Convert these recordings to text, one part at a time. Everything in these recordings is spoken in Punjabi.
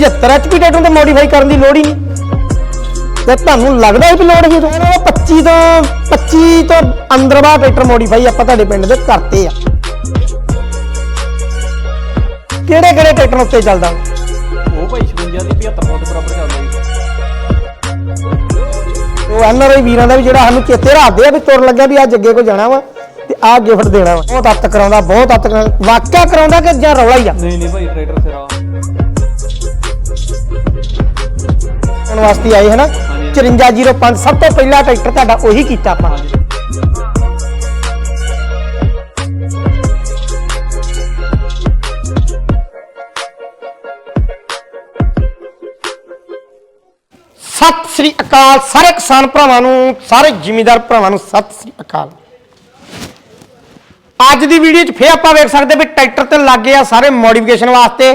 75 ਐਚਪੀ ਟਰੈਕਟਰ ਨੂੰ ਤਾਂ ਮੋਡੀਫਾਈ ਕਰਨ ਦੀ ਲੋੜ ਹੀ ਨਹੀਂ। ਤੇ ਤੁਹਾਨੂੰ ਲੱਗਦਾ ਹੈ ਵੀ ਲੋੜ ਹੀ ਤੁਹਾਨੂੰ 25 ਤੋਂ 25 ਤੋਂ ਅੰਦਰ ਬਾਹਰ ਟਰੈਕਟਰ ਮੋਡੀਫਾਈ ਆਪਾਂ ਤੁਹਾਡੇ ਪਿੰਡ ਦੇ ਕਰਤੇ ਆ। ਕਿਹੜੇ ਕਿਹੜੇ ਟਰੈਕਟਰ ਉੱਤੇ ਚੱਲਦਾ? ਉਹ ਭਾਈ 56 ਦੀ 75 ਦੇ ਬਰਾਬਰ ਚੱਲਦਾ ਜੀ। ਉਹ ਐਨਆਰਆਈ ਵੀਰਾਂ ਦਾ ਵੀ ਜਿਹੜਾ ਸਾਨੂੰ ਚੇਤੇ ਰੱਖਦੇ ਆ ਵੀ ਤੁਰ ਲੱਗਿਆ ਵੀ ਅੱਜ ਅੱਗੇ ਕੋ ਜਾਣਾ ਵਾ ਤੇ ਆਹ ਗਿਫਟ ਦੇਣਾ ਵਾ। ਬਹੁਤ ਅੱਤ ਕਰਾਉਂਦਾ ਬਹੁਤ ਅੱਤ ਕਰਾਉਂਦਾ। ਵਾਕਿਆ ਕਰਾਉਂਦਾ ਕਿ ਜਾਂ ਰੌਲਾ ਹੀ ਆ? ਨਹੀਂ ਨਹੀਂ ਭਾਈ ਟਰੈਕਟਰ ਸਿਰਾ। ਕਰਨ ਵਾਸਤੇ ਆਏ ਹਨਾ? 5405 ਸਭ ਤੋਂ ਪਹਿਲਾ ਟਰੈਕਟਰ ਤੁਹਾਡਾ ਉਹੀ ਕੀਤਾ ਆਪਾਂ। ਸਤਿ ਸ੍ਰੀ ਅਕਾਲ ਸਾਰੇ ਕਿਸਾਨ ਭਰਾਵਾਂ ਨੂੰ, ਸਾਰੇ ਜਿਮੀਦਾਰ ਭਰਾਵਾਂ ਨੂੰ ਸਤਿ ਸ੍ਰੀ ਅਕਾਲ। ਅੱਜ ਦੀ ਵੀਡੀਓ 'ਚ ਫੇਰ ਆਪਾਂ ਵੇਖ ਸਕਦੇ ਵੀ ਟਰੈਕਟਰ ਤੇ ਲੱਗੇ ਆ ਸਾਰੇ ਮੋਡੀਫਿਕੇਸ਼ਨ ਵਾਸਤੇ।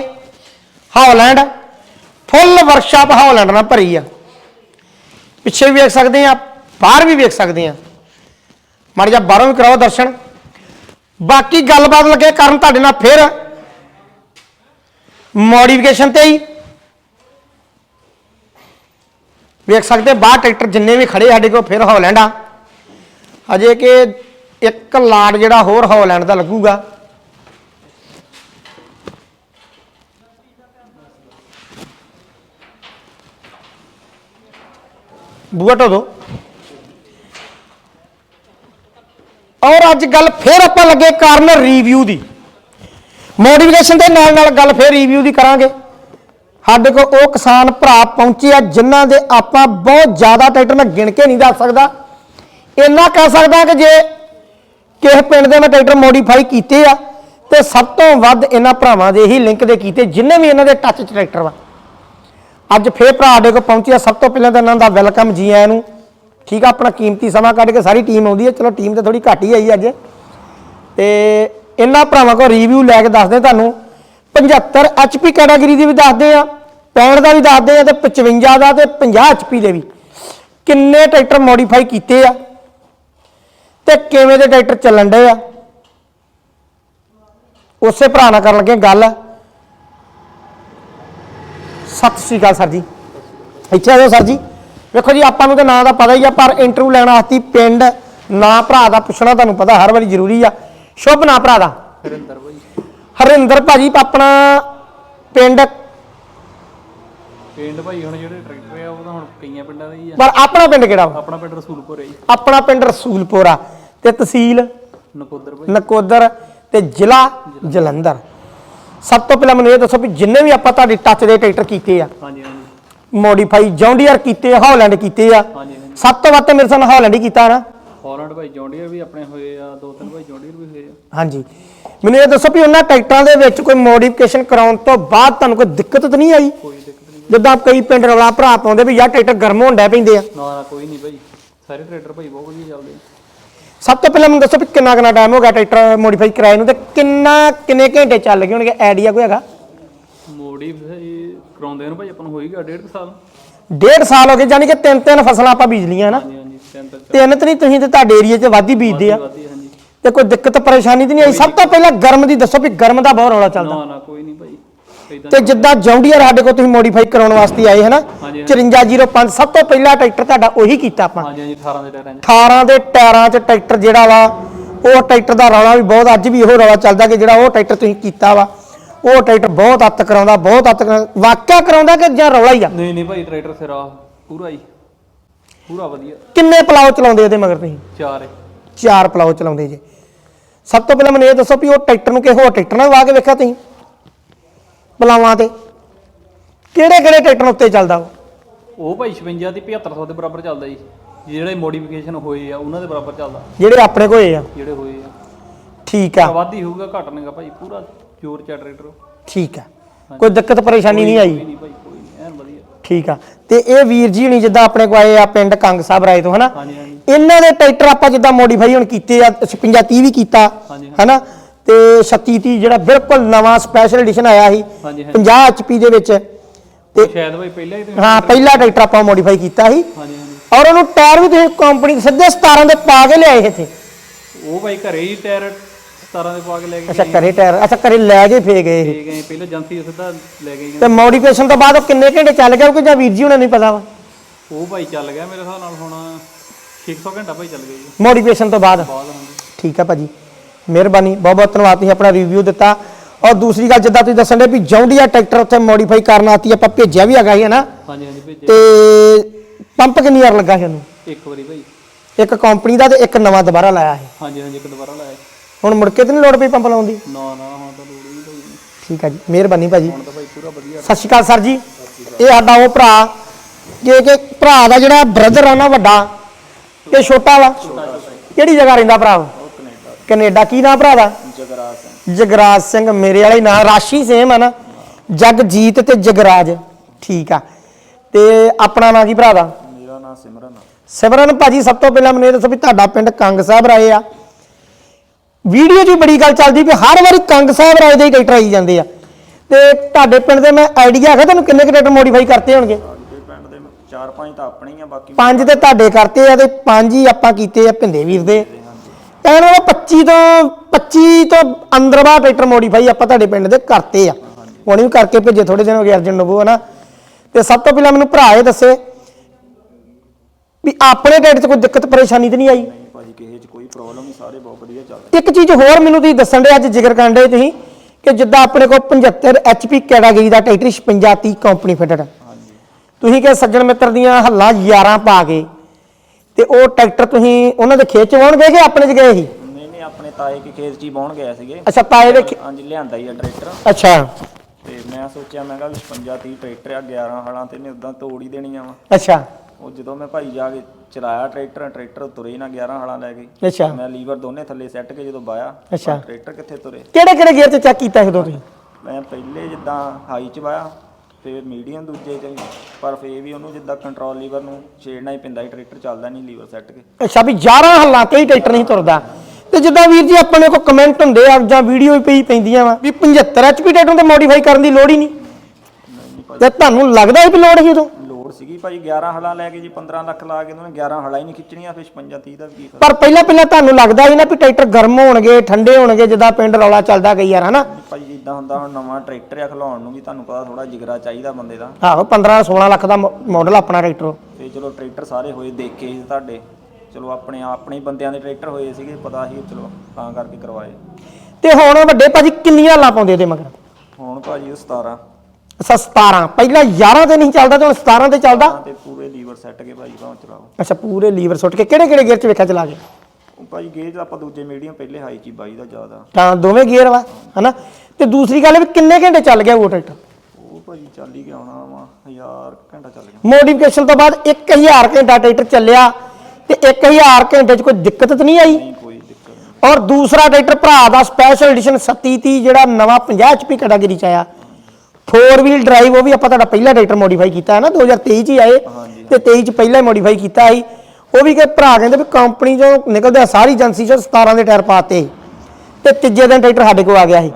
ਹੌਲੈਂਡ ਫੁੱਲ ਵਰਕਸ਼ਾਪ ਹੌਲੈਂਡ ਨਾਲ ਭਰੀ ਆ। ਪਿੱਛੇ ਵੀ ਵੇਖ ਸਕਦੇ ਆ ਬਾਹਰ ਵੀ ਵੇਖ ਸਕਦੇ ਆ ਮਾੜਾ ਜਿਹਾ ਬਾਹਰੋਂ ਵੀ ਕਰਾਓ ਦਰਸ਼ਨ। ਬਾਕੀ ਗੱਲਬਾਤ ਲੱਗੇ ਕਰਨ ਤੁਹਾਡੇ ਨਾਲ ਫਿਰ। ਮੋਡੀਫਿਕੇਸ਼ਨ ਤੇ ਹੀ। ਵੇਖ ਸਕਦੇ, ਬਾਹਰ ਟਰੈਕਟਰ ਜਿੰਨੇ ਵੀ ਖੜੇ ਸਾਡੇ ਕੋਲ ਫਿਰ ਹੌਲੈਂਡ ਆ। ਅਜੇ ਕਿ ਇੱਕ ਲਾਟ ਜਿਹੜਾ ਹੋਰ ਹੌਲੈਂਡ ਦਾ ਲੱਗੂਗਾ। ਬੂਆ ਢੋ ਦੋ। ਔਰ ਅੱਜ ਗੱਲ ਫੇਰ ਆਪਾਂ ਲੱਗੇ ਕਰਨ ਰਿਵਿਊ ਦੀ। ਮੋਡੀਫਿਕੇਸ਼ਨ ਦੇ ਨਾਲ ਨਾਲ ਗੱਲ ਫੇਰ ਰਿਵਿਊ ਦੀ ਕਰਾਂਗੇ। ਸਾਡੇ ਕੋਲ ਉਹ ਕਿਸਾਨ ਭਰਾ ਪਹੁੰਚੇ ਆ, ਜਿਨ੍ਹਾਂ ਦੇ ਆਪਾਂ ਬਹੁਤ ਜ਼ਿਆਦਾ ਟਰੈਕਟਰ ਮੈਂ ਗਿਣ ਕੇ ਨਹੀਂ ਦੱਸ ਸਕਦਾ। ਇੰਨਾ ਕਹਿ ਸਕਦਾ ਕਿ ਜੇ ਕਿਸੇ ਪਿੰਡ ਦੇ ਮੈਂ ਟਰੈਕਟਰ ਮੋਡੀਫਾਈ ਕੀਤੇ ਆ, ਤੇ ਸਭ ਤੋਂ ਵੱਧ ਇਹਨਾਂ ਭਰਾਵਾਂ ਦੇ ਹੀ ਲਿੰਕ ਦੇ ਕੀਤੇ, ਜਿੰਨੇ ਵੀ ਇਹਨਾਂ ਦੇ ਟੱਚ 'ਚ ਟਰੈਕਟਰ ਵਾ। ਅੱਜ ਫੇਰ ਭਰਾ ਸਾਡੇ ਕੋਲ ਪਹੁੰਚਿਆ, ਸਭ ਤੋਂ ਪਹਿਲਾਂ ਤਾਂ ਇਹਨਾਂ ਦਾ ਵੈਲਕਮ ਜੀ ਆਇਆਂ ਨੂੰ। ਠੀਕ ਆ, ਆਪਣਾ ਕੀਮਤੀ ਸਮਾਂ ਕੱਢ ਕੇ ਸਾਰੀ ਟੀਮ ਆਉਂਦੀ ਹੈ। ਚਲੋ ਟੀਮ ਤਾਂ ਥੋੜੀ ਘੱਟ ਹੀ ਆਈ ਅੱਜ। ਤੇ ਇਹਨਾਂ ਭਰਾਵਾਂ ਕੋਲ ਰਿਵਿਊ ਲੈ ਕੇ ਦੱਸਦੇ ਤੁਹਾਨੂੰ। 75 HP ਕੈਟਾਗਰੀ ਦੀ ਵੀ ਦੱਸਦੇ ਆ 65 ਦਾ ਵੀ ਦੱਸਦੇ ਆ ਤੇ 55 ਦਾ ਤੇ 50 HP ਦੇ ਵੀ। ਕਿੰਨੇ ਟਰੈਕਟਰ ਮੋਡੀਫਾਈ ਕੀਤੇ ਆ ਤੇ ਕਿਵੇਂ ਦੇ ਟਰੈਕਟਰ ਚੱਲਣ ਡੇ ਆ? ਉਸੇ ਭਰਾ ਨਾਲ ਕਰਨ ਲੱਗੇ ਗੱਲ। ਸਤਿ ਸ਼੍ਰੀ ਅਕਾਲ ਸਰ ਜੀ। ਇੱਥੇ ਆ ਜਾਓ ਸਰ ਜੀ। ਵੇਖੋ ਜੀ ਆਪਾਂ ਨੂੰ ਤਾਂ ਨਾਂ ਦਾ ਪਤਾ ਹੀ ਆ ਪਰ ਇੰਟਰਵਿਊ ਲੈਣ ਵਾਸਤੇ ਪਿੰਡ ਨਾਂ ਭਰਾ ਦਾ ਪੁੱਛਣਾ ਤੁਹਾਨੂੰ ਪਤਾ ਹਰ ਵਾਰੀ ਜ਼ਰੂਰੀ ਆ। ਸ਼ੁਭ ਨਾਂ ਭਰਾ ਦਾ। ਹਰਿੰਦਰ ਭਾਈ ਹਰਿੰਦਰ ਭਾਜੀ ਆਪਣਾ ਪਿੰਡ ਪਿੰਡ ਭਾਈ ਹੁਣ ਜਿਹੜੇ ਟਰੈਕਟਰ ਆ ਉਹ ਤਾਂ ਹੁਣ ਕਈਆਂ ਪਿੰਡਾਂ ਦੇ ਹੀ ਆ। ਪਰ ਆਪਣਾ ਪਿੰਡ ਕਿਹੜਾ ਵਾ? ਆਪਣਾ ਪਿੰਡ ਰਸੂਲਪੁਰ ਹੈ ਜੀ। ਆਪਣਾ ਪਿੰਡ ਰਸੂਲਪੁਰ ਆ। ਤੇ ਤਹਿਸੀਲ ਨਕੋਦਰ ਭਾਈ ਨਕੋਦਰ ਤੇ ਜ਼ਿਲ੍ਹਾ ਜਲੰਧਰ। ਸਭ ਤੋਂ ਪਹਿਲਾਂ ਮੈਨੂੰ ਇਹ ਦੱਸੋ ਵੀ ਜਿੰਨੇ ਵੀ ਆਪਾਂ ਤੁਹਾਡੇ ਟੱਚ ਦੇ ਟਰੈਕਟਰ ਕੀਤੇ ਆ ਹਾਂਜੀ ਹਾਂਜੀ। ਮੋਡੀਫਾਈ ਜੌਂਡੀਅਰ ਕੀਤੇ ਹਾਲੈਂਡ ਕੀਤੇ ਆ ਹਾਂਜੀ ਹਾਂਜੀ। ਸਭ ਤੋਂ ਵੱਧ ਤੇ ਮੇਰੇ ਸਾਨ ਹਾਲੈਂਡ ਹੀ ਕੀਤਾ ਨਾ। ਹਾਲੈਂਡ ਭਾਈ ਜੌਂਡੀਅਰ ਵੀ ਆਪਣੇ ਹੋਏ ਆ ਦੋ ਤਿੰਨ ਭਾਈ ਜੌਂਡੀਅਰ ਵੀ ਹੋਏ ਆ। ਹਾਂਜੀ। ਮੈਨੂੰ ਇਹ ਦੱਸੋ ਵੀ ਉਹਨਾਂ ਟਰੈਕਟਰਾਂ ਦੇ ਵਿੱਚ ਕੋਈ ਮੋਡੀਫਿਕੇਸ਼ਨ ਕਰਾਉਣ ਤੋਂ ਬਾਅਦ ਤੁਹਾਨੂੰ ਕੋਈ ਦਿੱਕਤ ਤਾਂ ਨਹੀਂ ਆਈ? ਕੋਈ ਦਿੱਕਤ ਨਹੀਂ ਜਿੱਦਾਂ ਕਈ ਪਿੰਡ ਰੌਲਾ ਭਰਾ ਪਾਉਂਦੇ ਵੀ ਯਾਰ ਟਰੈਕਟਰ ਗਰਮ ਹੋਣ ਡੈ ਪੈਂਦੇ ਆ। ਨਾ ਨਾ ਕੋਈ ਨਹੀਂ ਭਾਈ। ਸਾਰੇ ਟਰੈਕਟਰ ਭਾਈ ਬਹੁਤ ਵਧੀਆ ਚੱਲਦੇ ਆ। ਸਭ ਤੋਂ ਪਹਿਲਾਂ ਮੈਨੂੰ ਦੱਸੋ ਵੀ ਕਿੰਨਾ ਕਿੰਨਾ ਟਾਈਮ ਹੋ ਗਿਆ ਟਰੈਕਟਰ ਮੋਡੀਫਾਈ ਕਰਾਏ ਨੂੰ ਤੇ ਕਿੰਨਾ ਕਿੰਨੇ ਘੰਟੇ ਚੱਲ ਗਏ ਹੋਣਗੇ? ਆਈਡੀਆ ਕੋਈ ਹੈਗਾ? ਭਾਈ ਕਰਾਉਂਦੇ ਨੂੰ ਭਾਈ ਆਪਾਂ ਨੂੰ ਹੋਈਗਾ ਡੇਢ ਕੁ ਸਾਲ। ਡੇਢ ਸਾਲ ਹੋ ਗਏ ਯਾਨੀ ਕਿ ਤਿੰਨ ਤਿੰਨ ਫਸਲਾਂ ਆਪਾਂ ਬੀਜ ਲੀਆਂ ਨਾ। ਹਾਂਜੀ ਹਾਂਜੀ ਤਿੰਨ ਤਿੰਨ ਤਿੰਨ ਤੁਸੀਂ ਤੇ ਤੁਹਾਡੇ ਏਰੀਆ 'ਚ ਵੱਧ ਬੀਜਦੇ ਆ। ਹਾਂਜੀ। ਤੇ ਕੋਈ ਦਿੱਕਤ ਪਰੇਸ਼ਾਨੀ ਤੇ ਨਹੀਂ ਆਈ? ਸਭ ਤੋਂ ਪਹਿਲਾਂ ਗਰਮ ਦੀ ਦੱਸੋ ਵੀ ਗਰਮ ਦਾ ਬਹੁਤ ਰੌਲਾ ਚੱਲਦਾ। ਨਾ ਨਾ ਕੋਈ ਨਹੀਂ ਭਾਈ। ਇਦਾਂ ਤੇ ਜਿੱਦਾਂ ਜੌਂਡੀਅਰ ਸਾਡੇ ਕੋਲ ਤੁਸੀਂ ਮੋਡੀਫਾਈ ਕਰਾਉਣ ਵਾਸਤੇ ਆਏ ਹਨਾ? ਹਾਂਜੀ, 5405 ਸਭ ਤੋਂ ਪਹਿਲਾ ਟਰੈਕਟਰ ਤੁਹਾਡਾ ਉਹੀ ਕੀਤਾ ਆਪਾਂ। ਹਾਂਜੀ ਹਾਂਜੀ 18 ਦੇ ਟਾਇਰਾਂ 'ਚ। 18 ਦੇ ਟਾਇਰਾਂ 'ਚ ਟਰੈਕਟਰ ਜਿਹੜਾ ਵਾ ਉਹ ਟਰੈਕਟਰ ਦਾ ਰੌਲਾ ਵੀ ਬਹੁਤ ਅੱਜ ਵੀ ਇਹੋ ਰੌਲਾ ਚੱਲਦਾ ਕਿ ਜਿਹੜਾ ਉਹ ਟਰੈਕਟਰ ਤੁਸੀਂ ਕੀਤਾ ਵਾ ਉਹ ਟਰੈਕਟਰ ਬਹੁਤ ਅੱਤ ਕਰਾਉਂਦਾ ਬਹੁਤ ਅੱਤ ਕਰਾਉਂਦਾ ਵਾਕਿਆ ਕਰਾਉਂਦਾ ਕਿ ਜਾਂ ਰੌਲਾ ਹੀ ਆ? ਨਹੀਂ ਨਹੀਂ ਭਾਈ ਟਰੈਕਟਰ ਸਿਰਾ ਪੂਰਾ ਹੀ ਪੂਰਾ ਵਧੀਆ। ਕਿੰਨੇ ਪਲਾਓ ਚਲਾਉਂਦੇ ਇਹਦੇ ਮਗਰ ਤੁਸੀਂ? ਚਾਰ ਚਾਰ ਪਲਾਓ ਚਲਾਉਂਦੇ ਜੇ। ਸਭ ਤੋਂ ਪਹਿਲਾਂ ਮੈਨੂੰ ਇਹ ਦੱਸੋ ਵੀ ਉਹ ਟਰੈਕਟਰ ਨੂੰ ਕਿਸੇ ਹੋਰ ਟਰੈਕਟਰ ਨਾਲ ਵਾ ਕੇ ਵੇਖਿਆ ਤੁਸੀਂ? ਪਲਾਵਾਂ ਤੇ। ਕਿਹੜੇ ਕਿਹੜੇ ਟਰੈਕਟਰ ਉੱਤੇ ਚੱਲਦਾ ਉਹ? ਉਹ ਭਾਈ 56 ਦੀ 7500 ਦੇ ਬਰਾਬਰ ਚੱਲਦਾ ਜੀ। ਜਿਹੜੇ ਮੋਡੀਫਿਕੇਸ਼ਨ ਹੋਏ ਆ ਉਹਨਾਂ ਦੇ ਬਰਾਬਰ ਚੱਲਦਾ। ਜਿਹੜੇ ਆਪਣੇ ਕੋਲ ਆ। ਜਿਹੜੇ ਹੋਏ ਆ। ਠੀਕ ਆ। ਵਾਧੀ ਹੋਊਗਾ ਘਟ ਨਹੀਂਗਾ ਭਾਈ ਪੂਰਾ ਜ਼ੋਰ ਚਾ ਟਰੈਕਟਰ। ਠੀਕ ਆ। ਕੋਈ ਦਿੱਕਤ ਪਰੇਸ਼ਾਨੀ ਨਹੀਂ ਆਈ? ਨਹੀਂ ਭਾਈ ਕੋਈ ਨਹੀਂ ਐਨ ਵਧੀਆ। ਠੀਕ ਆ। ਤੇ ਇਹ ਵੀਰ ਜੀ ਹੁਣੀ ਜਿੱਦਾਂ ਆਪਣੇ ਕੋ ਆਏ ਆ ਪਿੰਡ ਕੰਗ ਸਾਹਿਬ ਰਾਏ ਤੋਂ ਹਨਾ? ਇਹਨਾਂ ਦੇ ਟਰੈਕਟਰ ਆਪਾਂ ਜਿੱਦਾਂ ਮੋਡੀਫਾਈ ਹੁਣ ਕੀਤੇ ਆ 56 30 ਵੀ ਕੀਤਾ ਹਨਾ? ਤੇ 36 30 ਜਿਹੜਾ ਬਿਲਕੁਲ ਨਵਾਂ ਸਪੈਸ਼ਲ ਐਡੀਸ਼ਨ ਆਇਆ ਸੀ ਹਾਂਜੀ ਹਾਂਜੀ। 50 HP ਦੇ ਵਿੱਚ। ਤੇ ਸ਼ਾਇਦ ਭਾਈ ਪਹਿਲਾਂ ਹੀ ਹਾਂ ਪਹਿਲਾ ਟਰੈਕਟਰ ਆਪਾਂ ਮੋਡੀਫਾਈ ਕੀਤਾ ਸੀ। ਹਾਂਜੀ ਹਾਂਜੀ। ਔਰ ਉਹਨੂੰ ਟਾਇਰ ਵੀ ਤੁਸੀਂ ਕੰਪਨੀ ਦੇ ਸਿੱਧੇ 17 ਦੇ ਪਾ ਕੇ ਲਿਆਏ ਇੱਥੇ। ਉਹ ਭਾਈ ਘਰੇ ਹੀ ਟਾਇਰ 17 ਦੇ ਪਾ ਕੇ ਲੈ ਕੇ ਅੱਛਾ ਕਰੇ ਟਾਇਰ ਅੱਛਾ ਕਰੇ ਲੈ ਕੇ ਫੇ ਗਏ ਇਹ। ਦੇ ਗਏ ਪਹਿਲਾਂ ਏਜੰਸੀ ਸਿੱਧਾ ਲੈ ਗਏ ਤੇ ਮੋਡੀਫਿਕੇਸ਼ਨ ਤੋਂ ਬਾਅਦ ਉਹ ਕਿੰਨੇ ਘੰਟੇ ਚੱਲ ਗਿਆ ਕਿ ਜਾਂ ਵੀਰ ਜੀ ਉਹਨਾਂ ਨੂੰ ਨਹੀਂ ਪਤਾ ਵਾ? ਉਹ ਭਾਈ ਚੱਲ ਗਿਆ ਮੇਰੇ ਹਿਸਾਬ ਨਾਲ ਹੁਣ 600 ਘੰਟਾ ਭਾਈ ਚੱਲ ਗਿਆ ਜੀ। ਮੋਡੀਫਿਕੇਸ਼ਨ ਤੋਂ ਬਾਅਦ। ਬਾਅਦ ਹਾਂਜੀ। ਠੀਕ ਆ ਭਾਜੀ। ਮਿਹਰਬਾਨੀ ਬਹੁਤ ਬਹੁਤ ਧੰਨਵਾਦ ਤੁਸੀਂ ਆਪਣਾ ਰਿਵਿਊ ਦਿੱਤਾ। ਔਰ ਦੂਸਰੀ ਗੱਲ ਜਿੱਦਾਂ ਤੁਸੀਂ ਦੱਸਣ ਦੇ ਵੀ ਜੌਂਡੀਆ ਟਰੈਕਟਰ ਉੱਥੇ ਮੋਡੀਫਾਈ ਕਰਨ ਆਤੀ ਆਪਾਂ ਭੇਜਿਆ ਵੀ ਹੈਗਾ ਨਾ? ਹਾਂਜੀ ਹਾਂਜੀ ਭੇਜੇ ਤੇ ਪੰਪ ਕਿੰਨੀ ਵਾਰ ਲੱਗਾ ਸੀ ਉਹਨੂੰ? ਇੱਕ ਵਾਰੀ ਭਾਈ ਇੱਕ ਕੰਪਨੀ ਦਾ ਤੇ ਇੱਕ ਨਵਾਂ ਦੁਬਾਰਾ ਲਾਇਆ ਹੈ ਹਾਂਜੀ ਹਾਂਜੀ ਇੱਕ ਦੁਬਾਰਾ ਲਾਇਆ ਹੁਣ ਮੁੜ ਕੇ ਤੇ ਨਹੀਂ ਲੋੜ ਪਈ ਪੰਪ ਲਾਉਣ ਦੀ? ਨਾ ਨਾ ਹੁਣ ਤਾਂ ਲੋੜ ਹੀ ਨਹੀਂ ਭਾਈ। ਠੀਕ ਆ ਜੀ ਮਿਹਰਬਾਨੀ ਭਾਜੀ। ਹੁਣ ਤਾਂ ਭਾਈ ਪੂਰਾ ਵਧੀਆ ਸਤਿ ਸ਼੍ਰੀ ਅਕਾਲ ਸਰ ਜੀ। ਇਹ ਸਾਡਾ ਉਹ ਭਰਾ ਜੇ ਕਿ ਭਰਾ ਦਾ ਜਿਹੜਾ ਬ੍ਰਦਰ ਆ ਨਾ ਵੱਡਾ ਇਹ ਛੋਟਾ ਵਾ। ਕਿਹੜੀ ਜਗ੍ਹਾ ਰਹਿੰਦਾ ਭਰਾ ਉਹ? ਕੈਨੇਡਾ ਕੀ ਨਾਮ ਭਰਾ ਦਾ? ਜਗਰਾਜ ਸਿੰਘ। ਜਗਰਾਜ ਸਿੰਘ ਮੇਰੇ ਵਾਲੇ ਨਾਂ ਰਾਸ਼ੀ ਸੇਮ ਆ ਨਾ। ਜਗਜੀਤ ਤੇ ਜਗਰਾਜ ਠੀਕ ਆ। ਤੇ ਆਪਣਾ ਨਾਂ ਕੀ ਭਰਾ ਦਾ? ਮੇਰਾ ਨਾਮ ਸਿਮਰਨ ਆ। ਸਿਮਰਨ ਭਾਜੀ ਸਭ ਤੋਂ ਪਹਿਲਾਂ ਮੈਨੂੰ ਇਹ ਦੱਸੋ ਵੀ ਤੁਹਾਡਾ ਪਿੰਡ ਕੰਗ ਸਾਹਿਬ ਰਾਏ ਆ। ਵੀਡੀਓ 'ਚ ਬੜੀ ਗੱਲ ਚੱਲਦੀ ਵੀ ਹਰ ਵਾਰੀ ਕੰਗ ਸਾਹਿਬ ਰਾਏ ਦੇ ਹੀ ਟਰੈਕਟਰ ਆਈ ਜਾਂਦੇ ਆ। ਤੇ ਤੁਹਾਡੇ ਪਿੰਡ ਦੇ ਮੈਂ ਆਈਡੀਆ ਹੈ ਤੁਹਾਨੂੰ ਕਿੰਨੇ ਕੁ ਟਰੈਕਟਰ ਮੋਡੀਫਾਈ ਕਰਤੇ ਹੋਣਗੇ? ਸਾਡੇ ਪਿੰਡ ਦੇ ਚਾਰ ਪੰਜ ਤਾਂ ਆਪਣੇ ਹੀ ਆ ਬਾਕੀ ਪੰਜ ਤੇ ਤੁਹਾਡੇ ਕਰਤੇ ਆ ਤੇ ਪੰਜ ਹੀ ਆਪਾਂ ਕੀਤੇ ਆ ਭਿੰਦੇ ਵੀਰ ਦੇ। ਕਹਿਣ ਵਾਲਾ 25 ਤੋਂ 25 ਤੋਂ ਅੰਦਰ ਬਾਹਰ ਟਰੈਕਟਰ ਮੋਡੀਫਾਈ ਆਪਾਂ ਤੁਹਾਡੇ ਪਿੰਡ ਦੇ ਕਰਤੇ ਆ। ਹੁਣ ਵੀ ਕਰਕੇ ਭੇਜੇ ਥੋੜੇ ਦਿਨ ਹੋ ਗਏ ਅਰਜਨ ਨਬੂ ਹਨਾ। ਤੇ ਸਭ ਤੋਂ ਪਹਿਲਾਂ ਮੈਨੂੰ ਭਰਾ ਇਹ ਦੱਸੇ ਵੀ ਆਪਣੇ ਟਰੈਕਟਰ 'ਚ ਕੋਈ ਦਿੱਕਤ ਪਰੇਸ਼ਾਨੀ ਤੇ ਨਹੀਂ ਆਈ? ਨਹੀਂ ਭਾਜੀ ਕਿਸੇ 'ਚ ਕੋਈ ਪ੍ਰੋਬਲਮ ਨਹੀਂ ਸਾਰੇ ਬਹੁਤ ਵਧੀਆ ਚੱਲਦੇ ਇੱਕ ਚੀਜ਼ ਹੋਰ ਮੈਨੂੰ ਤੁਸੀਂ ਦੱਸਣ ਦੇ ਅੱਜ ਜ਼ਿਕਰ ਕਰਨ ਦੇ ਤੁਸੀਂ ਕਿ ਜਿੱਦਾਂ ਆਪਣੇ ਕੋਲ 75 HP ਕੈਟਾਗਰੀ ਦਾ ਟਰੈਕਟਰ 56 30 ਕੰਪਨੀ ਫਿਟਡ ਹਾਂਜੀ। ਤੁਸੀਂ ਕਿ ਸੱਜਣ ਮਿੱਤਰ ਦੀਆਂ ਹੱਲਾਂ 11 ਪਾ ਕੇ ਤੇ ਉਹ ਟਰੈਕਟਰ ਤੁਸੀਂ ਉਹਨਾਂ ਦੇ ਖੇਤ ਚ ਆਉਣਗੇ ਕਿ ਆਪਣੇ ਚ ਗਏ ਸੀ? ਨਹੀਂ ਨਹੀਂ ਆਪਣੇ ਤਾਏ ਕੇ ਖੇਤ 'ਚ ਹੀ ਬੌਣ ਗਏ ਸੀਗੇ। ਅੱਛਾ ਤਾਏ ਦੇ ਖੇ- ਹਾਂਜੀ ਲਿਆਂਦਾ ਹੀ ਆ ਟਰੈਕਟਰ। ਅੱਛਾ। ਤੇ ਮੈਂ ਸੋਚਿਆ ਮੈਂ ਕਿਹਾ ਵੀ 56 30 ਟਰੈਕਟਰ ਆ 11 ਹਲਾਂ ਤੇ ਨੇ ਉਦਾਂ ਤੋੜ ਹੀ ਦੇਣੀਆਂ ਵਾ। ਅੱਛਾ। ਉਹ ਜਦੋਂ ਮੈਂ ਭਾਈ ਜਾ ਕੇ ਚਲਾਇਆ ਟਰੈਕਟਰ ਟਰੈਕਟਰ ਤੁਰੇ ਹੀ ਨਾ 11 ਹਲਾਂ ਲੈ ਕੇ। ਅੱਛਾ। ਮੈਂ ਲੀਵਰ ਦੋਨੇ ਥੱਲੇ ਸੈੱਟ ਕੇ ਜਦੋਂ ਬਾਇਆ ਅੱਛਾ। ਟਰੈਕਟਰ ਕਿੱਥੇ ਤੁਰੇ? ਕਿਹੜੇ ਕਿਹੜੇ ਗੇਅਰ ਚ ਚੈੱਕ ਕੀਤਾ ਸੀ ਤੁਸੀਂ? ਮੈਂ ਪਹਿਲੇ ਜਿੱਦਾਂ ਹਾਈ ਚ ਵਾਇਆ ਫਿਰ ਮੀਡੀਅਮ ਦੂਜੇ ਚ ਪਰ ਫੇਰ ਵੀ ਉਹਨੂੰ ਜਿੱਦਾਂ ਕੰਟਰੋਲ ਲੀਵਰ ਨੂੰ ਛੇੜਨਾ ਹੀ ਪੈਂਦਾ ਸੀ ਟਰੈਕਟਰ ਚੱਲਦਾ ਨਹੀਂ ਲੀਵਰ ਸੈੱਟ ਕੇ। ਅੱਛਾ ਵੀ 11 ਹੱਲਾਂ ਤੇ ਹੀ ਟਰੈਕਟਰ ਨਹੀਂ ਤੁਰਦਾ। ਤੇ ਜਿੱਦਾਂ ਵੀਰ ਜੀ ਆਪਣੇ ਕੋਲ ਕਮੈਂਟ ਹੁੰਦੇ ਆ ਜਾਂ ਵੀਡੀਓ ਵੀ ਪਈ ਪੈਂਦੀਆਂ ਵਾ ਵੀ 75 HP ਟਰੈਕਟਰ ਤੇ ਮੋਡੀਫਾਈ ਕਰਨ ਦੀ ਲੋੜ ਹੀ ਨਹੀਂ। ਤੇ ਤੁਹਾਨੂੰ ਲੱਗਦਾ ਵੀ ਲੋੜ ਸੀ ਉਦੋਂ? ਲੋਡ ਸੀਗੀ ਭਾਈ 11 ਹਲਾਂ ਲੈ ਕੇ ਜੀ 15 ਲੱਖ ਲਾ ਕੇ ਉਹਨਾਂ ਨੇ 11 ਹਲਾਂ ਹੀ ਨਹੀਂ ਖਿੱਚਣੀਆਂ ਫਿਰ 56 30 ਦਾ ਵੀ ਕੀ ਪਰ ਪਹਿਲਾਂ ਪਹਿਲਾਂ ਤੁਹਾਨੂੰ ਲੱਗਦਾ ਸੀ ਨਾ ਵੀ ਟਰੈਕਟਰ ਗਰਮ ਹੋਣਗੇ ਠੰਡੇ ਹੋਣਗੇ ਜਿੱਦਾਂ ਪਿੰਡ ਰੌਲਾ ਚੱਲਦਾ ਕਈ ਯਾਰ ਹਨਾ? ਭਾਈ ਜਿੱਦਾਂ ਹੁੰਦਾ ਹੁਣ ਨਵਾਂ ਟਰੈਕਟਰ ਆ ਖਲਾਉਣ ਨੂੰ ਵੀ ਤੁਹਾਨੂੰ ਪਤਾ ਥੋੜਾ ਜਿਗਰਾ ਚਾਹੀਦਾ ਬੰਦੇ ਦਾ। ਆਹੋ 15 16 ਲੱਖ ਦਾ ਮਾਡਲ ਆਪਣਾ ਟਰੈਕਟਰ। ਤੇ ਚਲੋ ਟਰੈਕਟਰ ਸਾਰੇ ਹੋਏ ਦੇਖੇ ਸੀ ਤੁਹਾਡੇ। ਚਲੋ ਆਪਣੇ ਆਪਣੇ ਹੀ ਬੰਦਿਆਂ ਦੇ ਟਰੈਕਟਰ ਹੋਏ ਸੀਗੇ ਪਤਾ ਸੀ ਚਲੋ ਤਾਂ ਕਰਕੇ ਕਰਵਾਏ। ਤੇ ਹੁਣ ਵੱਡੇ ਭਾਜੀ ਕਿੰਨੀਆਂ ਲਾ ਪਾਉਂਦੇ ਉਹਦੇ ਮਗਰ? ਹੁਣ ਭਾਜੀ ਉਹ 17 ਅੱਛਾ 17 ਪਹਿਲਾਂ 11 ਤੇ ਨਹੀਂ ਚੱਲਦਾ ਤੇ ਹੁਣ 17 ਤੇ ਚੱਲਦਾ? ਤਾਂ ਤੇ ਪੂਰੇ ਲੀਵਰ ਸੈੱਟ ਕੇ ਭਾਈ ਭਾਂ ਚਲਾਓ। ਅੱਛਾ ਪੂਰੇ ਲੀਵਰ ਸੁੱਟ ਕੇ ਕਿਹੜੇ ਕਿਹੜੇ ਗੇਅਰ ਚ ਵੇਖਿਆ ਚਲਾ ਕੇ? ਉਹ ਭਾਈ ਗੇਜ ਆਪਾਂ ਦੂਜੇ ਮੀਡੀਅਮ ਪਹਿਲੇ ਹਾਈ ਚ ਹੀ ਬਾਈ ਦਾ ਜ਼ਿਆਦਾ। ਤਾਂ ਦੋਵੇਂ ਗੇਅਰ ਵਾ ਹਨਾ? ਤੇ ਦੂਸਰੀ ਗੱਲ ਵੀ ਕਿੰਨੇ ਘੰਟੇ ਚੱਲ ਗਿਆ ਉਹ ਟਰੈਕਟਰ ਉਹ ਭਾਜੀ ਚੱਲ ਹੀ ਗਿਆ ਹੋਣਾ ਵਾ 1000 ਘੰਟਾ ਚੱਲ ਗਿਆ। ਮੋਡੀਫਿਕੇਸ਼ਨ ਤੋਂ ਬਾਅਦ 1000 ਘੰਟਾ ਟਰੈਕਟਰ ਚੱਲਿਆ ਤੇ 1000 ਘੰਟੇ ਚ ਕੋਈ ਦਿੱਕਤ ਤਾਂ ਨਹੀਂ ਆਈ? ਨਹੀਂ ਕੋਈ ਦਿੱਕਤ ਨਹੀਂ। ਔਰ ਦੂਸਰਾ ਟਰੈਕਟਰ ਭਰਾ ਦਾ ਸਪੈਸ਼ਲ ਐਡੀਸ਼ਨ 3730 ਜਿਹੜਾ ਨਵਾਂ 50 HP ਕੈਟਾਗਰੀ ਚ ਆਇਆ। 4 ਵੀਲ ਡਰਾਈਵ ਉਹ ਵੀ ਆਪਾਂ ਤੁਹਾਡਾ ਪਹਿਲਾ ਟਰੈਕਟਰ ਮੋਡੀਫਾਈ ਕੀਤਾ ਹੈ ਨਾ 2023 ਚ ਹੀ ਆਏ ਹਾਂਜੀ। ਤੇ 23 ਚ ਪਹਿਲਾਂ ਮੋਡੀਫਾਈ ਕੀਤਾ ਸੀ। ਉਹ ਵੀ ਕਿ ਭਰਾ ਕਹਿੰਦੇ ਵੀ ਕੰਪਨੀ ਚੋਂ ਨਿਕਲਦੇ ਆ ਸਾਰੀ ਏਜੰਸੀ ਚੋਂ 17 ਦੇ ਟਾਇਰ ਪਾਤੇ ਤੇ ਤੀਜੇ ਦਿਨ ਟਰੈਕਟਰ ਸਾਡੇ ਕੋਲ ਆ ਗਿਆ ਸੀ।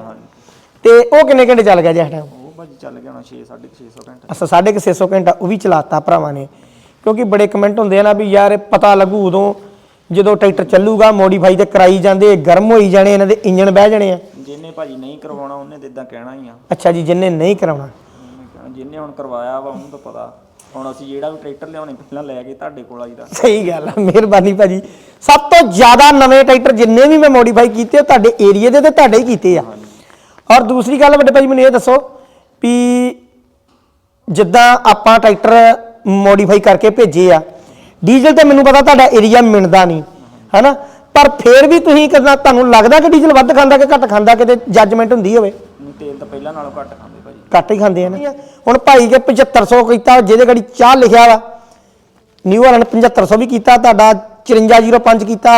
ਤੇ ਉਹ ਕਿੰਨੇ ਘੰਟੇ ਚੱਲ ਗਿਆ ਜੀ ਇਸ ਟਾਈਮ ਉਹ ਭਾਜੀ ਚੱਲ ਗਿਆ ਹੋਣਾ 6 650 ਘੰਟਾ। ਕੁ 600 ਘੰਟਾ ਉਹ ਵੀ ਚਲਾਤਾ ਭਰਾਵਾਂ ਨੇ। ਕਿਉਂਕਿ ਬੜੇ ਕਮੈਂਟ ਹੁੰਦੇ ਆ ਨਾ ਵੀ ਯਾਰ ਪਤਾ ਲੱਗੂ ਉਦੋਂ ਜਦੋਂ ਟਰੈਕਟਰ ਚੱਲੂਗਾ ਮੋਡੀਫਾਈ ਤੇ ਕਰਾਈ ਜਾਂਦੇ ਗਰਮ ਹੋਈ ਜਾਣੇ ਇਹਨਾਂ ਦੇ ਇੰਜਨ ਬਹਿ ਜਾਣੇ ਆ। ਜਿਹਨੇ ਭਾਜੀ ਨਹੀਂ ਕਰਵਾਉਣਾ ਉਹਨੇ ਤੇ ਇਦਾਂ ਕਹਿਣਾ ਹੀ ਆ। ਅੱਛਾ ਜੀ ਜਿੰਨੇ ਨਹੀਂ ਕਰਾਉਣਾ। ਜਿਹਨੇ ਹੁਣ ਕਰਵਾਇਆ ਵਾ ਉਹਨੂੰ ਤਾਂ ਪਤਾ। ਹੁਣ ਅਸੀਂ ਜਿਹੜਾ ਵੀ ਟਰੈਕਟਰ ਲਿਆਉਣੇ ਪਹਿਲਾਂ ਲੈ ਕੇ ਤੁਹਾਡੇ ਕੋਲ ਆਈਦਾ ਸਹੀ ਗੱਲ ਆ ਮਿਹਰਬਾਨੀ ਭਾਜੀ। ਸਭ ਤੋਂ ਜ਼ਿਆਦਾ ਨਵੇਂ ਟਰੈਕਟਰ ਜਿੰਨੇ ਵੀ ਮੈਂ ਮੋਡੀਫਾਈ ਕੀਤੇ ਉਹ ਤੁਹਾਡੇ ਏਰੀਆ ਦੇ ਤੇ ਤੁਹਾਡੇ ਹੀ ਕੀਤੇ ਆ। ਔਰ ਦੂਸਰੀ ਗੱਲ ਵੱਡੇ ਭਾਜੀ ਮੈਨੂੰ ਇਹ ਦੱਸੋ ਵੀ ਜਿੱਦਾਂ ਆਪਾਂ ਟਰੈਕਟਰ ਮੋਡੀਫਾਈ ਕਰਕੇ ਭੇਜੇ ਆ ਡੀਜ਼ਲ ਤੇ ਮੈਨੂੰ ਪਤਾ ਤੁਹਾਡਾ ਏਰੀਆ ਮਿਲਦਾ ਨਹੀਂ ਹੈਨਾ? ਪਰ ਫੇਰ ਵੀ ਤੁਸੀਂ ਕਿਦਾਂ ਤੁਹਾਨੂੰ ਲੱਗਦਾ ਕਿ ਡੀਜ਼ਲ ਵੱਧ ਖਾਂਦਾ ਕਿ ਘੱਟ ਖਾਂਦਾ ਕਿਤੇ ਜੱਜਮੈਂਟ ਹੁੰਦੀ ਹੋਵੇ? ਨਹੀਂ ਤੇਲ ਤਾਂ ਪਹਿਲਾਂ ਨਾਲੋਂ ਘੱਟ ਖਾਂਦੇ ਭਾਜੀ ਘੱਟ ਹੀ ਖਾਂਦੇ ਆ ਨਾ। ਹੁਣ ਭਾਈ ਕੇ 7500 ਕੀਤਾ ਜਿਹਦੇ ਗੜੀ ਚਾਹ ਲਿਖਿਆ ਵਾ ਨਿਊ ਵਾਲਾ ਨੇ 7500 ਵੀ ਕੀਤਾ ਤੁਹਾਡਾ 5405 ਕੀਤਾ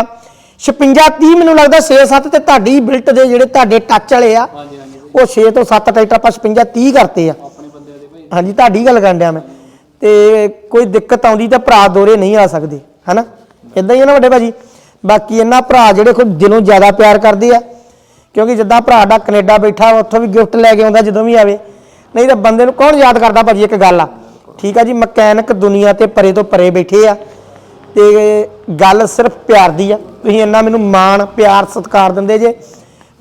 5630 ਮੈਨੂੰ ਲੱਗਦਾ 6-7 ਤੇ ਤੁਹਾਡੀ ਬਿਲਟ ਦੇ ਜਿਹੜੇ ਤੁਹਾਡੇ ਟੱਚ ਵਾਲੇ ਆ ਹਾਂਜੀ ਹਾਂਜੀ ਉਹ 6 ਤੋਂ 7 ਟਰੈਕਟਰ ਆਪਾਂ 5630 ਕਰਤੇ ਆ। ਆਪਣੇ ਬੰਦਿਆਂ ਦੇ ਭਾਈ। ਹਾਂਜੀ ਤੁਹਾਡੀ ਗੱਲ ਕਰਨ ਡਿਆ ਮੈਂ। ਤੇ ਕੋਈ ਦਿੱਕਤ ਆਉਂਦੀ ਤਾਂ ਭਰਾ ਦੋਰੇ ਨਹੀਂ ਆ ਸਕਦੇ ਹਨਾ? ਇਦਾਂ ਹੀ ਹੈ ਨਾ ਵੱਡੇ ਭਾਜੀ। ਬਾਕੀ ਇਹਨਾਂ ਭਰਾ ਜਿਹੜੇ ਕੋਈ ਦਿਲੋਂ ਜ਼ਿਆਦਾ ਪਿਆਰ ਕਰਦੇ ਆ ਕਿਉਂਕਿ ਜਿੱਦਾਂ ਭਰਾ ਦਾ ਕੈਨੇਡਾ ਬੈਠਾ ਉੱਥੋਂ ਵੀ ਗਿਫਟ ਲੈ ਕੇ ਆਉਂਦਾ ਜਦੋਂ ਵੀ ਆਵੇ। ਨਹੀਂ ਤਾਂ ਬੰਦੇ ਨੂੰ ਕੌਣ ਯਾਦ ਕਰਦਾ ਭਾਜੀ ਇੱਕ ਗੱਲ ਆ। ਠੀਕ ਆ ਜੀ ਮਕੈਨਿਕ ਦੁਨੀਆ ਤੇ ਪਰੇ ਤੋਂ ਪਰੇ ਬੈਠੇ ਆ। ਤੇ ਗੱਲ ਸਿਰਫ ਪਿਆਰ ਦੀ ਆ। ਤੁਸੀਂ ਇੰਨਾ ਮੈਨੂੰ ਮਾਣ ਪਿਆਰ ਸਤਿਕਾਰ ਦਿੰਦੇ ਜੇ।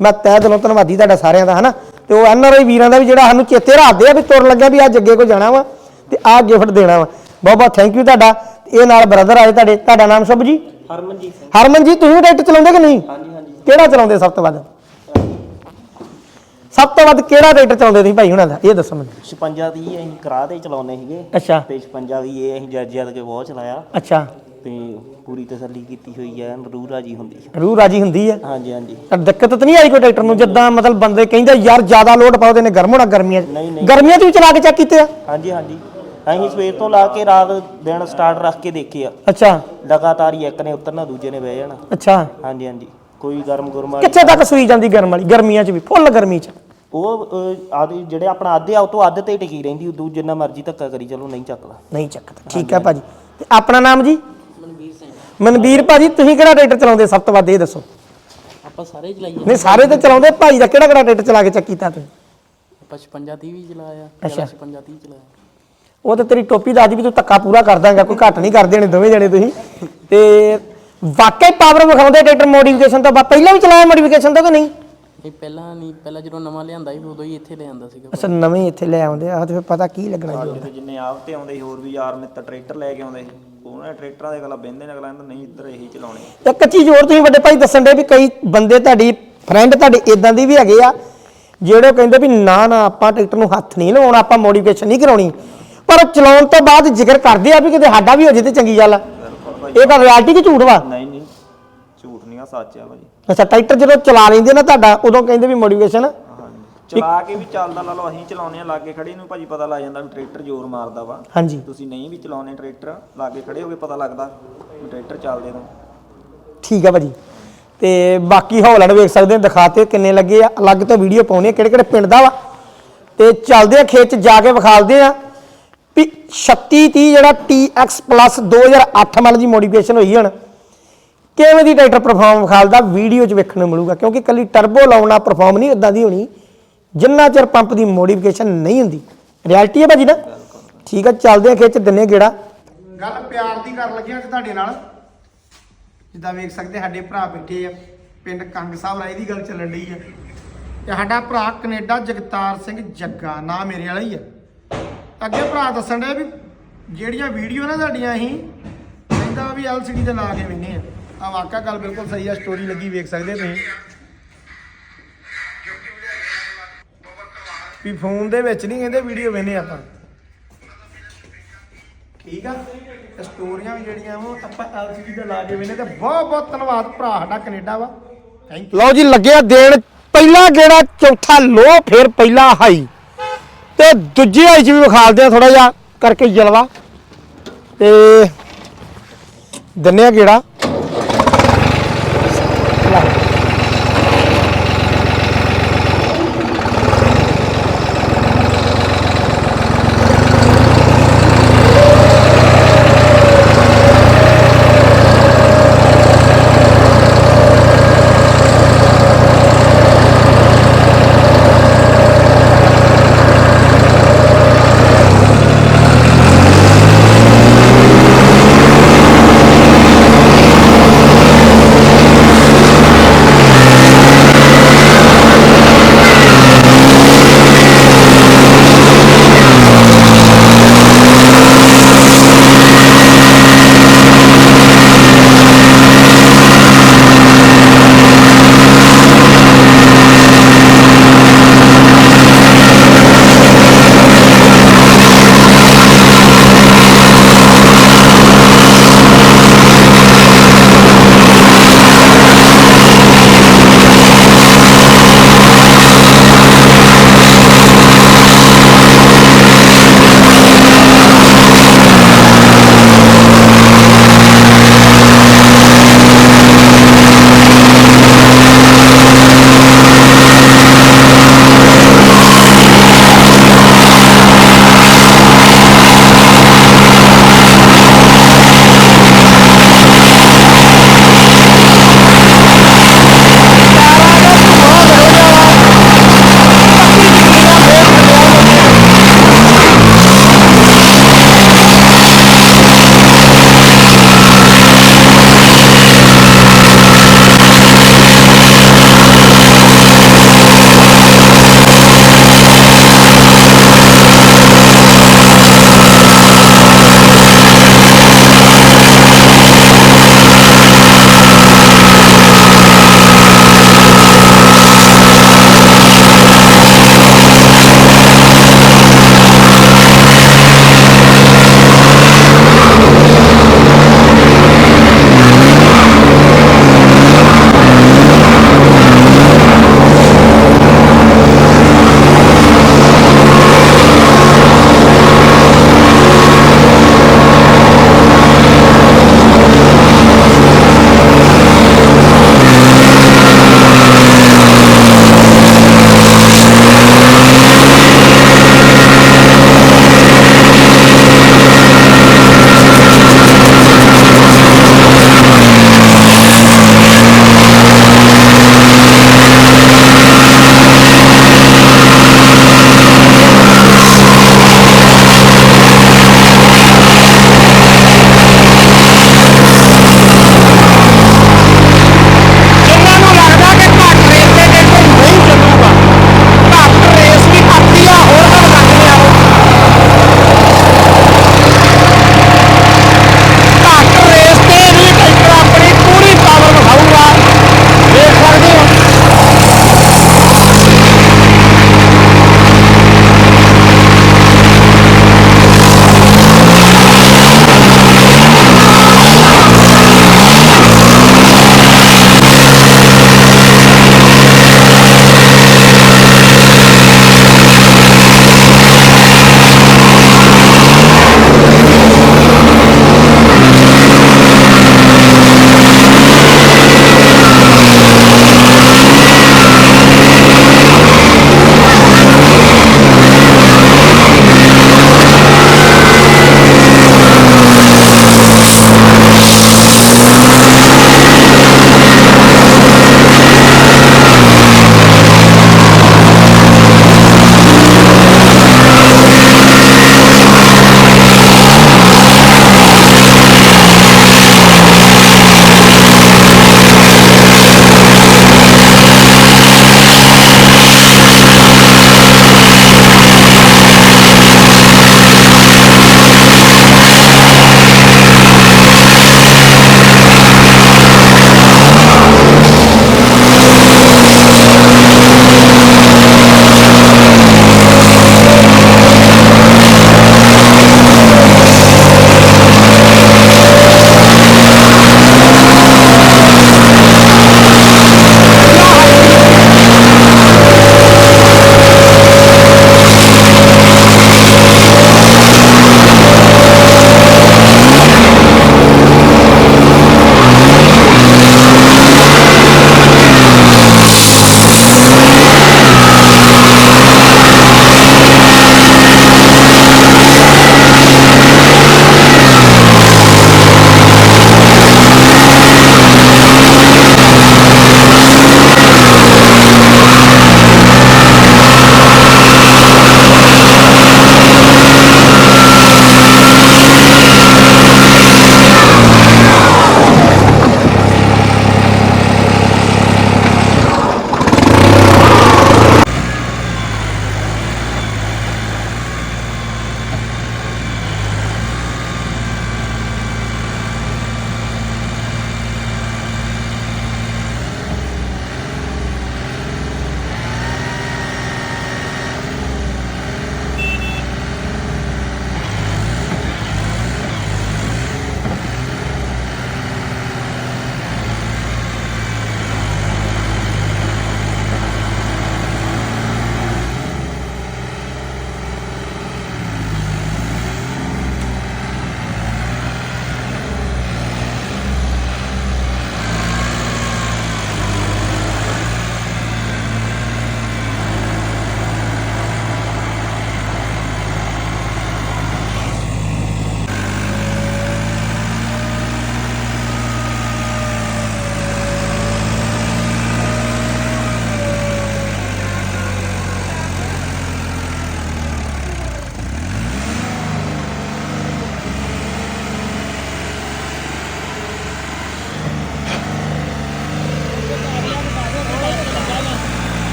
ਮੈਂ ਤਹਿ ਦਿਲੋਂ ਧੰਨਵਾਦੀ ਤੁਹਾਡਾ ਸਾਰਿਆਂ ਦਾ ਹਨਾ? ਤੇ ਉਹ ਐਨਆਰਆਈ ਵੀਰਾਂ ਦਾ ਵੀ ਜਿਹੜਾ ਸਾਨੂੰ ਚੇਤੇ ਰੱਖਦੇ ਆ ਵੀ ਤੁਰ ਲੱਗਿਆ ਵੀ ਅੱਜ ਅੱਗੇ ਕੋ ਜਾਣਾ ਵਾ ਤੇ ਆਹ ਗਿਫਟ ਦੇਣਾ ਵਾ। ਬਹੁਤ ਬਹੁਤ ਥੈਂਕ ਯੂ ਤੁਹਾਡਾ। ਇਹ ਨਾਲ ਬ੍ਰਦਰ ਆਏ ਤੁਹਾਡੇ। ਤੁਹਾਡਾ ਨਾਮ ਸ਼ੁਭ ਜੀ? ਹਰਮਨਜੀਤ ਸਿੰਘ। ਹਰਮਨ ਜੀ ਤੁਸੀਂ ਟਰੈਕਟਰ ਚਲਾਉਂਦੇ ਕਿ ਨਹੀਂ? ਹਾਂਜੀ ਹਾਂਜੀ। ਕਿਹੜਾ ਚਲਾਉਂਦੇ ਸਭ ਤੋਂ ਵੱਧ? ਸਭ ਤੋਂ ਵੱਧ ਕਿਹੜਾ ਟਰੈਕਟਰ ਚਲਾਉਂਦੇ ਤੁਸੀਂ ਭਾਈ ਹੁਣਾਂ ਦਾ? ਇਹ ਦੱਸੋ ਮੈਨੂੰ। 56 ਦੀ ਅਸੀਂ ਕਰਾ ਤੇ ਚਲਾਉਨੇ ਸੀਗੇ। ਅੱਛਾ। ਤੇ 56 ਦੀ ਇਹ ਅਸੀਂ ਜੱਜ ਜਦ ਕੇ ਬਹੁਤ ਚਲਾਇਆ। ਅੱਛਾ। ਤੇ ਪੂਰੀ ਤਸੱਲੀ ਕੀਤੀ ਹੋਈ ਹੈ ਰੂਹ ਰਾਜੀ ਹੁੰਦੀ ਹੈ ਰੂਹ ਰਾਜੀ ਹੁੰਦੀ ਹੈ ਹਾਂਜੀ ਹਾਂਜੀ। ਤਾਂ ਦਿੱਕਤ ਤਾਂ ਨਹੀਂ ਆਈ ਕੋਈ ਟਰੈਕਟਰ ਨੂੰ ਜਿੱਦਾਂ ਮਤਲਬ ਬੰਦੇ ਕਹਿੰਦੇ ਯਾਰ ਜ਼ਿਆਦਾ ਲੋਡ ਤੇ ਨੇ ਗਰਮ ਹੋਣਾ ਗਰਮੀਆਂ 'ਚ। ਨਹੀਂ। ਗਰਮੀਆਂ 'ਚ ਵੀ ਚਲਾ ਕੇ ਚੈੱਕ ਕੀਤੇ ਆ? ਹਾਂਜੀ ਹਾਂਜੀ। ਅਸੀਂ ਸਵੇਰ ਤੋਂ ਲਾ ਕੇ ਰਾਤ ਦਿਨ ਸਟਾਰਟ ਰੱਖ ਕੇ ਦੇਖੇ ਆ। ਅੱਛਾ। ਲਗਾਤਾਰ ਹੀ ਇੱਕ ਨੇ ਉਤਰਨਾ ਦੂਜੇ ਨੇ ਬਹਿ ਜਾਣਾ। ਅੱਛਾ। ਹਾਂਜੀ ਹਾਂਜੀ। ਕੋਈ ਗਰਮ ਗੁਰਮ ਵਾਲੀ ਕਿੱਥੇ ਤੱਕ ਸੂਈ ਜਾਂਦੀ ਗਰਮ ਵਾਲੀ? ਗਰਮੀਆਂ 'ਚ ਵੀ ਫੁੱਲ ਗਰਮੀ 'ਚ। ਉਹ ਅਹ, ਆਦੀ ਜਿਹੜੇ ਆਪਣਾ ਅੱਧੇ ਆ ਉਹ ਤੋਂ ਅੱਧ ਤੇ ਟਿਕੀ ਰਹਿੰਦੀ ਉਦੋਂ ਜਿੰਨਾ ਮਰਜ਼ੀ ਧੱਕਾ ਕਰੀ ਚਲੋ ਨਹੀਂ ਚੱਕਦਾ। ਨਹੀਂ ਚੱਕਦਾ। ਠੀਕ ਹੈ ਭਾਜੀ। ਤੇ ਆਪਣਾ ਨਾਮ ਜੀ? ਮਨਵੀਰ ਭਾਜੀ ਤੁਸੀਂ ਕਿਹੜਾ ਟਰੈਕਟਰ ਚਲਾਉਂਦੇ? ਸਭ ਤੋਂ ਵੱਧ ਇਹ ਦੱਸੋ। ਆਪਾਂ ਸਾਰੇ ਚਲਾਈਏ ਨਹੀਂ ਸਾਰੇ ਤੇ ਚਲਾਉਂਦੇ ਭਾਈ ਦਾ ਕਿਹੜਾ ਕਿਹੜਾ ਟਰੈਕਟਰ ਚਲਾ ਕੇ ਚੈੱਕ ਕੀਤਾ ਤੁਸੀਂ? ਆਪਾਂ 56 30 ਵੀ ਚਲਾਇਆ ਅੱਛਾ। 56 30 ਚਲਾਇਆ। ਉਹ ਤੇ ਤੇਰੀ ਟੋਪੀ ਦਾ ਅੱਜ ਵੀ ਤੂੰ ਧੱਕਾ ਪੂਰਾ ਕਰ ਦਾਂਗਾ ਕੋਈ ਘੱਟ ਨਹੀਂ ਕਰ ਦੇਣੇ ਦੋਵੇਂ ਜਣੇ ਤੁਸੀਂ। ਤੇ ਵਾਕਈ ਪਾਵਰ ਵਿਖਾਉਂਦੇ ਟਰੈਕਟਰ ਮੋਡੀਫਿਕੇਸ਼ਨ ਤੋਂ ਪਹਿਲਾਂ ਵੀ ਚਲਾਇਆ ਮੋਡੀਫਿਕੇਸ਼ਨ ਤੋਂ ਕਿ ਨਹੀਂ? ਇਹ ਪਹਿਲਾਂ ਨਹੀਂ ਪਹਿਲਾਂ ਜਦੋਂ ਨਵਾਂ ਲਿਆਂਦਾ ਸੀ ਉਦੋਂ ਹੀ ਇੱਥੇ ਲੈ ਆਂਦਾ ਸੀਗਾ ਅੱਛਾ ਨਵੇਂ ਹੀ ਇੱਥੇ ਲੈ ਆਉਂਦੇ ਆ ਤੇ ਫਿਰ ਪਤਾ ਕੀ ਲੱਗਣਾ ਜੀ? ਜਿੰਨੇ ਆਪ ਤੇ ਆਉਂਦੇ ਸੀ ਹੋਰ ਵੀ ਯਾਰ ਮਿੱਤਰ ਟਰੈਕਟਰ ਲੈ ਕੇ ਆਉਂਦੇ ਸੀ। ਉਹਨਾਂ ਦੇ ਟਰੈਕਟਰਾਂ ਦੇ ਗੱਲਾਂ ਬਹਿੰਦੇ ਨੇ ਅਗਲਾ ਕਹਿੰਦਾ ਨਹੀਂ ਇੱਧਰ ਇਹੀ ਚਲਾਉਣੇ ਇੱਕ ਚੀਜ਼ ਹੋਰ ਤੁਸੀਂ ਵੱਡੇ ਭਾਈ ਦੱਸਣ ਦੇ ਵੀ ਕਈ ਬੰਦੇ ਤੁਹਾਡੀ ਫਰੈਂਡ ਤੁਹਾਡੇ ਇਦਾਂ ਦੀ ਵੀ ਹੈਗੇ ਆ ਜਿਹੜੇ ਕਹਿੰਦੇ ਵੀ ਨਾ ਨਾ ਆਪਾਂ ਟਰੈਕਟਰ ਨੂੰ ਹੱਥ ਨਹੀਂ ਲਵਾਉਣਾ ਆਪਾਂ ਮੋਡੀਫਿਕੇਸ਼ਨ ਨਹੀਂ ਕਰਾਉਣੀ। ਪਰ ਚਲਾਉਣ ਤੋਂ ਬਾਅਦ ਜ਼ਿਕਰ ਕਰਦੇ ਆ ਵੀ ਕਿਤੇ ਸਾਡਾ ਵੀ ਹੋ ਜੇ ਤੇ ਚੰਗੀ ਗੱਲ ਆ। ਇਹ ਤਾਂ ਰਿਐਲਿਟੀ ਕਿ ਝੂਠ ਵਾ। ਨਹੀਂ ਨਹੀਂ ਝੂਠ ਨਹੀਂ ਆ ਸੱਚ ਆ ਭਾਜੀ ਅੱਛਾ ਟਰੈਕਟਰ ਜਦੋਂ ਚਲਾ ਲੈਂਦੇ ਨਾ ਤੁਹਾਡਾ ਉਦੋਂ ਕਹਿੰਦੇ ਵੀ ਮੋਡੀਫਿਕੇਸ਼ਨ ਹਾਂਜੀ ਚਲਾ ਕੇ ਵੀ ਚੱਲਦਾ ਲਾ ਲਓ ਅਸੀਂ ਚਲਾਉਨੇ ਆ ਲਾਗੇ ਖੜੇ ਨੂੰ ਭਾਜੀ ਪਤਾ ਲੱਗ ਜਾਂਦਾ ਵੀ ਟਰੈਕਟਰ ਜ਼ੋਰ ਮਾਰਦਾ ਵਾ। ਹਾਂਜੀ। ਤੁਸੀਂ ਨਹੀਂ ਵੀ ਚਲਾਉਨੇ ਟਰੈਕਟਰ ਲਾਗੇ ਖੜੇ ਹੋ ਕੇ ਪਤਾ ਲੱਗਦਾ ਵੀ ਟਰੈਕਟਰ ਚੱਲਦੇ ਤੋਂ ਠੀਕ ਆ ਭਾਜੀ। ਤੇ ਬਾਕੀ ਹੌਲੈਂਡ ਵੇਖ ਸਕਦੇ ਹੋ ਦਿਖਾਤੇ ਕਿੰਨੇ ਲੱਗੇ ਆ। ਅਲੱਗ ਤੋਂ ਵੀਡੀਓ ਪਾਉਣੀ ਆ ਕਿਹੜੇ ਕਿਹੜੇ ਪਿੰਡ ਦਾ ਵਾ। ਤੇ ਚੱਲਦੇ ਆ ਖੇਤ 'ਚ ਜਾ ਕੇ ਵਿਖਾਲਦੇ ਆ ਵੀ 36 30 ਜਿਹੜਾ TX Plus 2008 ਮਾਡਲ ਦੀ ਮੋਡੀਫਿਕੇਸ਼ਨ ਹੋਈ ਹੁਣ। ਕਿਵੇਂ ਦੀ ਟਰੈਕਟਰ ਪਰਫਾਰਮ ਖਾਲਦਾ ਵੀਡੀਓ 'ਚ ਵੇਖਣ ਨੂੰ ਮਿਲੂਗਾ? ਕਿਉਂਕਿ ਕੱਲੀ ਟਰਬੋ ਲਾਉਣਾ ਪਰਫਾਰਮ ਨਹੀਂ ਇਦਾਂ ਦੀ ਹੋਣੀ। ਜਿੰਨਾ ਚਿਰ ਪੰਪ ਦੀ ਮੋਡੀਫਿਕੇਸ਼ਨ ਨਹੀਂ ਹੁੰਦੀ। ਰਿਐਲਿਟੀ ਹੈ ਭਾਜੀ ਨਾ? ਠੀਕ ਆ, ਚੱਲਦੇ ਆ ਖੇਤ 'ਚ, ਦਿੰਨੇ ਗੇੜਾ। ਗੱਲ ਪਿਆਰ ਦੀ ਕਰਨ ਲੱਗੇ ਅੱਜ ਤੁਹਾਡੇ ਨਾਲ। ਜਿੱਦਾਂ ਵੇਖ ਸਕਦੇ ਸਾਡੇ ਭਰਾ ਬੈਠੇ ਆ। ਪਿੰਡ ਕੰਗ ਸਾਹਿਬ ਰਾਏ ਦੀ ਗੱਲ ਚੱਲਣ ਡਈ ਆ। ਤੇ ਸਾਡਾ ਭਰਾ ਕੈਨੇਡਾ ਜਗਤਾਰ ਸਿੰਘ ਜੱਗਾ, ਨਾਂ ਮੇਰੇ ਵਾਲਾ ਹੀ ਆ। ਅੱਗੇ ਭਰਾ ਦੱਸਣ ਡਿਆ ਵੀ ਜਿਹੜੀਆਂ ਵੀਡੀਓ ਨਾ ਸਾਡੀਆਂ ਅਸੀਂ, ਕਹਿੰਦਾ ਵੀ LCD ਤੇ ਲਾ ਕੇ ਵੇਨੇ ਆ। ਆ ਵਾਕਾ ਗੱਲ ਬਿਲਕੁਲ ਸਹੀ ਆ ਸਟੋਰੀ ਲੱਗੀ, ਵੇਖ ਸਕਦੇ ਤੁਸੀਂ। ਵੀ ਫੋਨ ਦੇ ਵਿੱਚ ਨਹੀਂ ਕਹਿੰਦੇ ਵੀਡੀਓ ਵੇਨੇ ਆਪਾਂ। ਠੀਕ ਆ? ਤੇ ਸਟੋਰੀਆਂ ਵੀ ਜਿਹੜੀਆਂ ਵਾ ਆਪਾਂ ਐਲਸੀਡੀ ਤੇ ਲਾ ਕੇ ਵੇਨੇ ਤੇ ਬਹੁਤ ਬਹੁਤ ਧੰਨਵਾਦ ਭਰਾ ਸਾਡਾ ਕੈਨੇਡਾ ਵਾ। ਥੈਂਕ ਯੂ ਲਓ ਜੀ, ਲੱਗਿਆ ਦੇਣ ਪਹਿਲਾ ਗੇੜਾ, ਚੌਥਾ ਲੋ ਫਿਰ ਪਹਿਲਾ ਹਾਈ। ਤੇ ਦੂਜੀ ਹਾਈ ਚ ਵੀ ਵਿਖਾਲਦੇ ਆ ਥੋੜਾ ਜਿਹਾ ਕਰਕੇ ਜਲਵਾ। ਤੇ ਦਿੰਨੇ ਆ ਗੇੜਾ।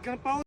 Arkadan